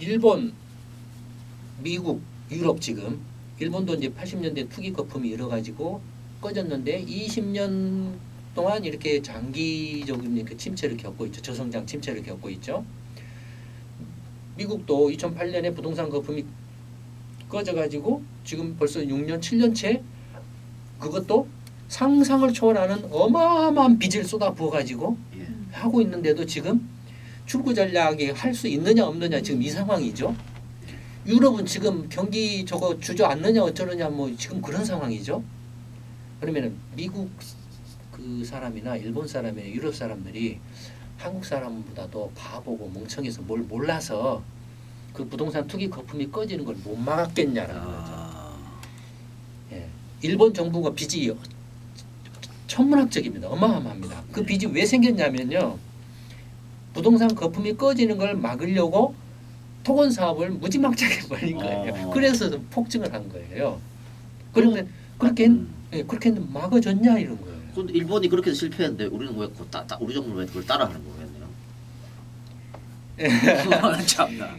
일본, 미국, 유럽 지금 일본도 이제 80년대 투기 거품이 일어가지고 꺼졌는데 20년 동안 이렇게 장기적인 그 침체를 겪고 있죠. 저성장 침체를 겪고 있죠. 미국도 2008년에 부동산 거품이 꺼져가지고 지금 벌써 6년, 7년째 그것도 상상을 초월하는 어마어마한 빚을 쏟아 부어가지고 예. 하고 있는데도 지금 출구 전략이 할 수 있느냐 없느냐 지금 이 상황이죠. 유럽은 지금 경기 저거 주저앉느냐 어쩌느냐 뭐 지금 그런 상황이죠. 그러면은 미국 그 사람이나 일본 사람이나 유럽 사람들이 한국 사람보다도 바보고 멍청해서 뭘 몰라서 그 부동산 투기 거품이 꺼지는 걸 못 막았겠냐라는 거죠. 아, 예. 일본 정부가 빚이 천문학적입니다. 어마어마합니다. 그 빚이 왜 생겼냐면요. 부동산 거품이 꺼지는 걸 막으려고 토건 사업을 무지막지하게 벌린 거예요. 어. 그래서 폭증을 한 거예요. 그러면 그렇게 했- 음. 예, 그렇게 했는데 막아줬냐 이런 거예요. 근데 일본이 그렇게 해서 실패했는데 우리는 왜 그거 따, 따, 우리 정부는 왜 그걸 따라하는 거겠네요. 참나.